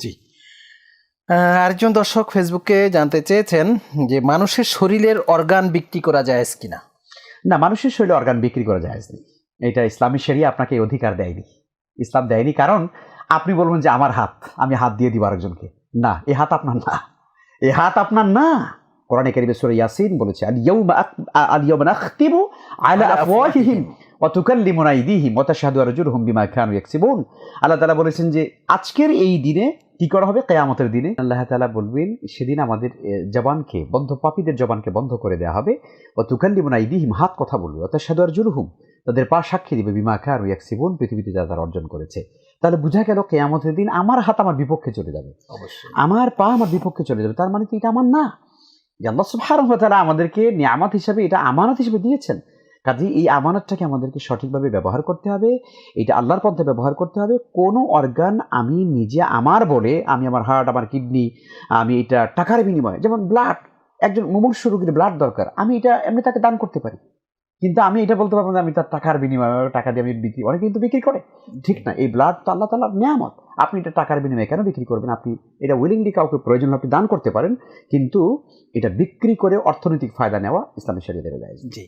জি। আরেকজন দর্শক ফেসবুকে জানতে চেয়েছেন যে মানুষের শরীরের অর্গান বিক্রি করা যায় কিনা না? মানুষের শরীরে অর্গান বিক্রি করা যায় না। এটা ইসলামী শরিয়া আপনাকে এই অধিকার দেয়নি। ইসলাম দেয়নি কারণ আপনি বলবেন যে আমার হাত আমি হাত দিয়ে দিব আরেকজনকে। না এ হাত আপনার না। এ হাত আপনার না। কোরআনে কারিমে সূরা ইয়াসিন বলেছে আল ইয়াউমা আল ইয়াউমা নাখতিমু আলা আফওয়াহিহিম। ওয়া তুকাল্লিমুনা আইদিহিম ওয়া তাশহাদু আরজুলুহুম বিমা কানু ইয়াকসিবুন। আল্লাহ তাআলা বলেছেন যে আজকের এই দিনে কি করা হবে? কিয়ামতের দিনে আল্লাহ তাআলা বলবেন সেদিন আমাদের জবানকে বন্ধ পাপীদের জবানকে বন্ধ করে দেওয়া হবে। ওয়া তুকাল্লিমুনা আইদিহিম হাত কথা বলবে। ওয়া তাশহাদু আরজুলুহুম তাদের পা সাক্ষী দিবে বিমা কানু ইয়াকসিবুন পৃথিবীতে যা তারা অর্জন করেছে। তাহলে বোঝা গেল কিয়ামতের দিন আমার হাত আমার বিপক্ষে চলে যাবে। আমার পা আমার বিপক্ষে চলে যাবে। তার মানে কি এটা আমার না? যে আল্লাহ সুবহানাহু ওয়া তাআলা আমাদেরকে নিয়ামত হিসাবে এটা আমানত হিসেবে দিয়েছেন। কাজে এই আমানতটাকে আমাদেরকে সঠিকভাবে ব্যবহার করতে হবে, এটা আল্লাহর পথে ব্যবহার করতে হবে। কোনো অর্গান আমি নিজে আমার বলে, আমি আমার হার্ট আমার কিডনি আমি এটা টাকার বিনিময়ে, যেমন ব্লাড একজন মুমূর্ষ রোগীর ব্লাড দরকার, আমি এটা এমনি তাকে দান করতে পারি। কিন্তু আমি এটা বলতে পারব না, আমি তার টাকার বিনিময়ে টাকা দিয়ে আমি বিক্রি, অনেকে কিন্তু বিক্রি করে। ঠিক না, এই ব্লাড তো আল্লাহ তালার নিয়ামত। আপনি এটা টাকার বিনিময়ে কেন বিক্রি করবেন? আপনি এটা উইলিংলি কাউকে প্রয়োজন আপনি দান করতে পারেন, কিন্তু এটা বিক্রি করে অর্থনৈতিক ফায়দা নেওয়া ইসলামের শরীরে যায় জি।